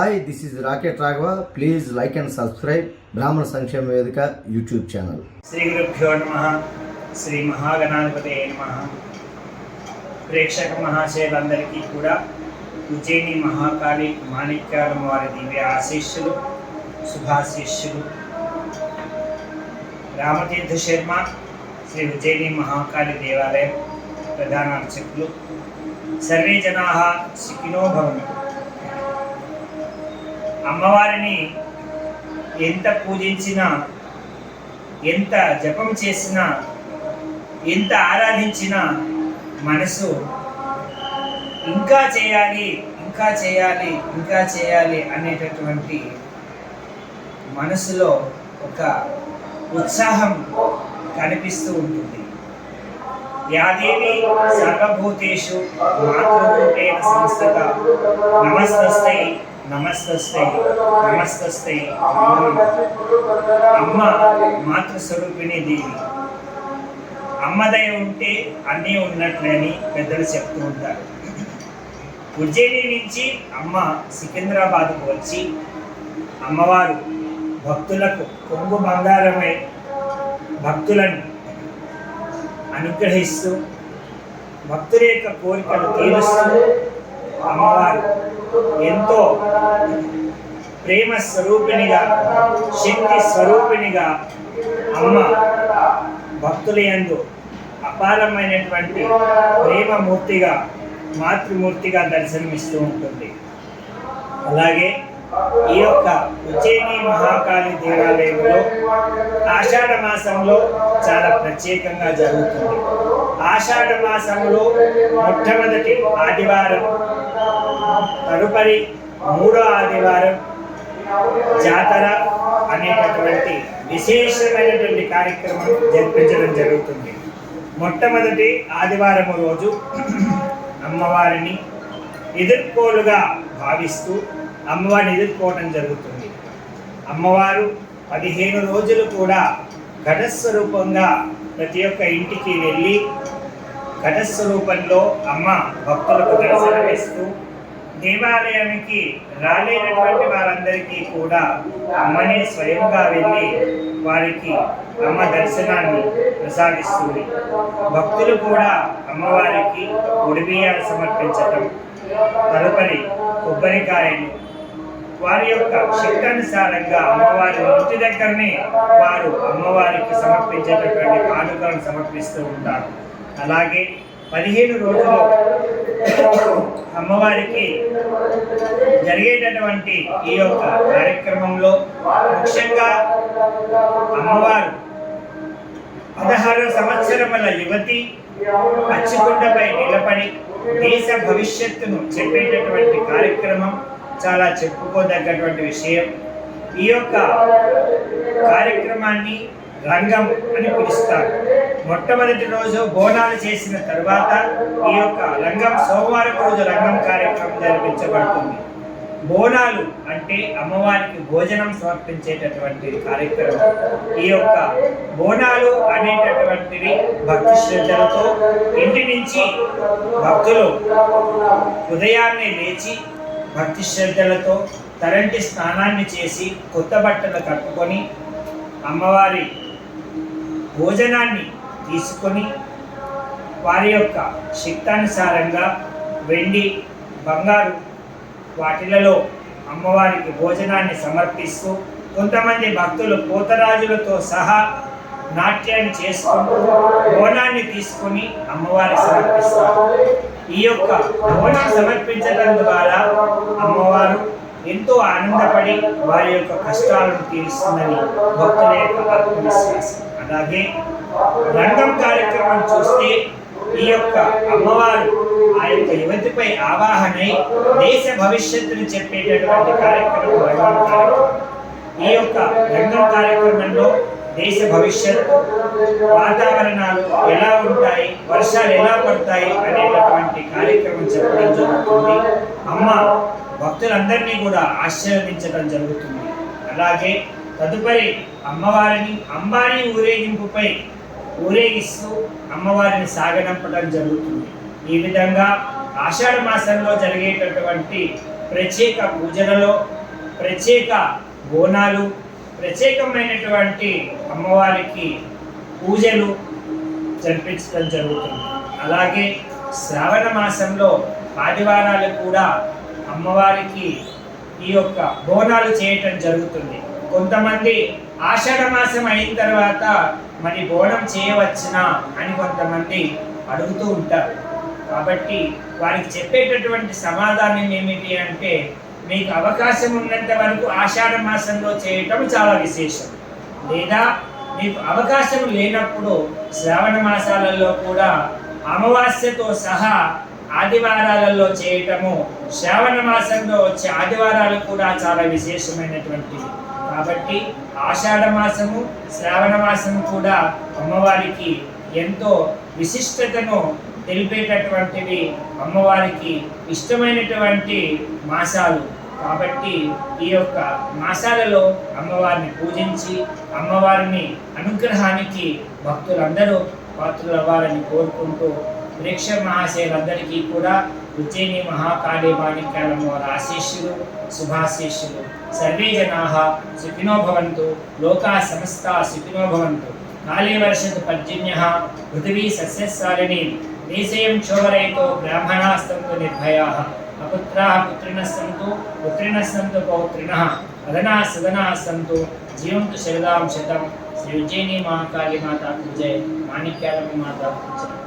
Hi this is rocket Raghava please like and subscribe బ్రాహ్మణ సంక్షేమ వేదిక యూట్యూబ్ ఛానల్ శ్రీ గురుభ్యో నమ శ్రీ మహాగణాధిపతి నమ ప్రేక్షక మహాశయులందరికీ కూడా ఉజ్జయిని మహాకాళి మాణిక్యాలమ్మ వారి దివ్య ఆశీస్సులు శుభాశీస్సులు రామతీర్థ శర్మ శ్రీ ఉజ్జయిని మహాకాళి దేవాలయం ప్రధాన అర్చకులు సర్వే జనా సుఖినో భవంతు అమ్మవారిని ఎంత పూజించినా ఎంత జపం చేసినా ఎంత ఆరాధించినా మనసు ఇంకా చేయాలి ఇంకా చేయాలి ఇంకా చేయాలి అనేటటువంటి మనసులో ఒక ఉత్సాహం కనిపిస్తూ ఉంటుంది. యాదేవి సర్వభూతేషు మాతృరూపేణ సంస్థగా నమస్తస్థై నమస్తస్తే నమస్తస్తే అమ్మ. మాతృస్వరూపిణి దేవి అమ్మదయ ఉంటే అన్నీ ఉన్నట్లని పెద్దలు చెప్తూ ఉంటారు. ఉజ్జయిని నుంచి అమ్మ సికింద్రాబాద్కు వచ్చి అమ్మవారు భక్తులకు కొంగు బంగారమై భక్తులను అనుగ్రహిస్తూ భక్తుల యొక్క కోరికలు తీరుస్తూ అమ్మవారు ఎంతో ప్రేమ స్వరూపిణిగా శక్తి స్వరూపిణిగా అమ్మ భక్తుల యందు అపారమైనటువంటి ప్రేమమూర్తిగా మాతృమూర్తిగా దర్శనమిస్తూ ఉంటుంది. అలాగే ఈ యొక్క ఉజ్జయిని మహాకాళి దేవాలయంలో ఆషాఢ మాసంలో చాలా ప్రత్యేకంగా జరుగుతుంది. ఆషాఢ మాసంలో మొట్టమొదటి ఆదివారం తదుపరి మూడో ఆదివారం జాతర అనేటటువంటి విశేషమైనటువంటి కార్యక్రమం జరిపించడం జరుగుతుంది. మొట్టమొదటి ఆదివారం రోజు అమ్మవారిని ఎదుర్కోలుగా భావిస్తూ అమ్మవారిని ఎదుర్కోవటం జరుగుతుంది. అమ్మవారు పదిహేను రోజులు కూడా ఘటస్వరూపంగా ప్రతి ఒక్క ఇంటికి వెళ్ళి ఘటస్వరూపంలో అమ్మ భక్తులకు దర్శనమిస్తూ దేవాలయానికి రాలేనటువంటి వారందరికీ కూడా అమ్మనే స్వయంగా వెళ్ళి వారికి అమ్మ దర్శనాన్ని ప్రసాదిస్తుంది. భక్తులు కూడా అమ్మవారికి ఉడిబియ్యాలు సమర్పించటం తదుపరి కొబ్బరికాయలు వారి యొక్క శక్తానుసారంగా అమ్మవారి ఇంటి దగ్గరనే వారు అమ్మవారికి సమర్పించేటటువంటి కానుకలను సమర్పిస్తూ ఉంటారు. అలాగే పదిహేను రోజులు అమ్మవారికి జరిగేటటువంటి ఈ యొక్క కార్యక్రమంలో ముఖ్యంగా అమ్మవారు పదహారు సంవత్సరముల యువతి పచ్చికొండపై నిలబడి దేశ భవిష్యత్తును చెప్పేటటువంటి కార్యక్రమం చాలా చెప్పుకోదగ్గటువంటి విషయం. ఈ యొక్క కార్యక్రమాన్ని రంగం అని పిలుస్తారు. మొట్టమొదటి రోజు బోనాలు చేసిన తర్వాత ఈ యొక్క రంగం సోమవారం రోజు రంగం కార్యక్రమం జరిపించబడుతుంది. బోనాలు అంటే అమ్మవారికి భోజనం సమర్పించేటటువంటి కార్యక్రమం. ఈ యొక్క బోనాలు అనేటటువంటివి భక్తి శ్రద్ధలతో ఇంటి నుంచి భక్తులు ఉదయాన్నే లేచి భక్తి శ్రద్ధలతో తరంటి స్నానాన్ని చేసి కొత్త బట్టలు కట్టుకొని అమ్మవారి భోజనాన్ని తీసుకొని వారి యొక్క శక్తానుసారంగా వెండి బంగారు వాటిలలో అమ్మవారికి భోజనాన్ని సమర్పిస్తూ కొంతమంది భక్తులు పోతరాజులతో సహా నాట్యాన్ని చేసుకుంటూ బోనాన్ని తీసుకొని అమ్మవారికి సమర్పిస్తారు. ఈ యొక్క బోనం సమర్పించడం ద్వారా అమ్మవారు ఎంతో ఆనందపడి వారి యొక్క కష్టాలను తీరుస్తుందని భక్తుల యొక్క ఆత్మవిశ్వాసం. అలాగే రంగం కార్యక్రమం చూస్తే ఈ యొక్క అమ్మవారు ఆ యొక్క యువతిపై ఆవాహనై దేశ భవిష్యత్తును చెప్పేటటువంటి కార్యక్రమం రంగం కార్యక్రమం. ఈ యొక్క రంగం కార్యక్రమంలో దేశ భవిష్యత్తు వాతావరణాలు ఎలా ఉంటాయి వర్షాలు ఎలా పడతాయి అనేటటువంటి కార్యక్రమం చెప్పడం జరుగుతుంది. అమ్మ భక్తులందరినీ కూడా ఆశీర్వదించడం జరుగుతుంది. అలాగే తదుపరి అమ్మవారిని అంబారీ ఊరేగింపుపై ఊరేగిస్తూ అమ్మవారిని సాగనంపడం జరుగుతుంది. ఈ విధంగా ఆషాఢ మాసంలో జరిగేటటువంటి ప్రత్యేక పూజలలో ప్రత్యేక బోనాలు ప్రత్యేకమైనటువంటి అమ్మవారికి పూజలు జరిపించడం జరుగుతుంది. అలాగే శ్రావణ మాసంలో ఆదివారాలు కూడా అమ్మవారికి ఈ యొక్క బోనాలు చేయటం జరుగుతుంది. కొంతమంది ఆషాఢ మాసం అయిన తర్వాత మరి బోనం చేయవచ్చునా అని కొంతమంది అడుగుతూ ఉంటారు. కాబట్టి వారికి చెప్పేటటువంటి సమాధానం ఏమిటి అంటే మీకు అవకాశం ఉన్నంత వరకు ఆషాఢ మాసంలో చేయటం చాలా విశేషం. లేదా మీకు అవకాశం లేనప్పుడు శ్రావణ మాసాలలో కూడా అమావాస్యతో సహా ఆదివారాలలో చేయటము శ్రావణ మాసంలో వచ్చే ఆదివారాలు కూడా చాలా విశేషమైనటువంటివి. కాబట్టి ఆషాఢ మాసము శ్రావణ మాసము కూడా అమ్మవారికి ఎంతో విశిష్టతను తెలిపేటటువంటివి అమ్మవారికి ఇష్టమైనటువంటి మాసాలు. కాబట్టి ఈ యొక్క మాసాలలో అమ్మవారిని పూజించి అమ్మవారిని అనుగ్రహానికి భక్తులందరూ పాత్రులవ్వాలని కోరుకుంటూ ప్రేక్ష మహాశయులందరికీ కూడా ఉజ్జయిని మహాకాళీ మాణిక్యాలమ్మ వారి ఆశీస్సులు శుభాశీస్సులు. సర్వే జనా సుఖినోభవంతు లోకా సమస్త సుఖినోభవంతు కాళీ వర్షతు పర్జన్య. పృథివీ సస్యశాలిని देशेयं क्षोभरयितो ब्राह्मणाः सन्तु निर्भयाः, अपुत्राः पुत्रिणः सन्तु पुत्रिणः सन्तु पौत्रिणः अधनाः सदनाः सन्तु, जीवन्तु शरदां शतं श्री उज्जयिनी महाकाली माता जय। माणिक्यालमी माता जय।